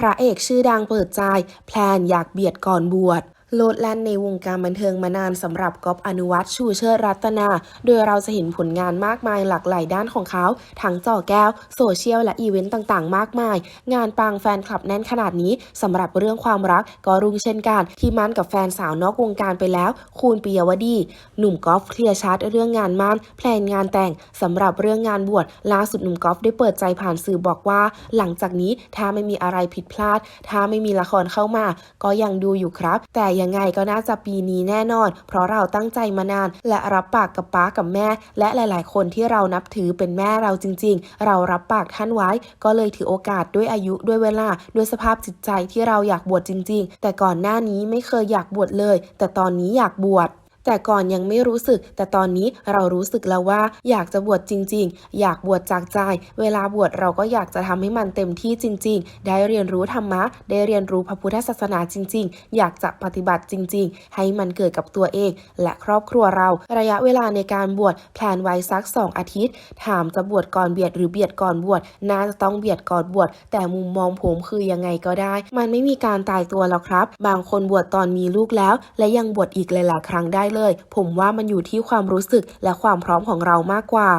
พระเอกชื่อดังเปิดใจ แพลนอยากเบียดก่อนบวช โลดแล่นในวงการบันเทิงมานานสำหรับก๊อฟอนุวัฒน์ชูเชิดรัตนา โดยเราจะเห็นผลงานมากมายหลากหลายด้านของเขา ทั้งจ่อแก้ว โซเชียลและอีเวนต์ต่างๆ มากมาย งานปังแฟนคลับแน่นขนาดนี้สำหรับเรื่องความรักก็รุ่งเช่นกันที่มั่นกับแฟนสาวนอกวงการไปแล้ว คูณปิยวดี หนุ่มกอฟเคลียร์ชัดเรื่องงานมั่นแพลนงานแต่งสำหรับเรื่องงานบวชล่าสุดหนุ่มกอฟได้เปิดใจผ่านสื่อบอกว่า หลังจากนี้ถ้าไม่มีอะไรผิดพลาด ถ้าไม่มีละครเข้ามา ก็ยังดูอยู่ครับ แต่ยังไงก็น่าจะปีนี้แน่นอน เพราะเราตั้งใจมานาน และรับปากกับป้ากับแม่ และหลาย ๆ คนที่เรานับถือเป็นแม่เราจริง ๆ เรารับปากท่านไว้ ก็เลยถือโอกาสด้วยอายุด้วยเวลา ด้วยสภาพจิตใจที่เราอยากบวชจริง ๆ แต่ก่อนหน้านี้ไม่เคยอยากบวชเลย แต่ตอนนี้อยากบวช แต่ก่อนยังไม่รู้สึก แต่ตอนนี้เรารู้สึกแล้วว่า อยากจะบวชจริง ๆ อยากบวชจากใจ เวลาบวชเราก็อยากจะทำให้มันเต็มที่จริง ๆ ได้เรียนรู้ธรรมะ ได้เรียนรู้พระพุทธศาสนาจริง ๆ อยากจะปฏิบัติจริง ๆ ให้มันเกิดกับตัวเอง และครอบครัวเรา ระยะเวลาในการบวชแพลนไว้สัก 2 อาทิตย์ ถามจะบวชก่อนเบียดหรือเบียดก่อนบวชน่าจะต้องเบียดก่อนบวชแต่มุมมองผมคือยังไงก็ได้ มันไม่มีการตายตัวหรอกครับ บางคนบวชตอนมีลูกแล้ว และยังบวชอีกหลายๆครั้งได้เลย ผมว่ามันอยู่ที่ความรู้สึกและความพร้อมของเรามากกว่า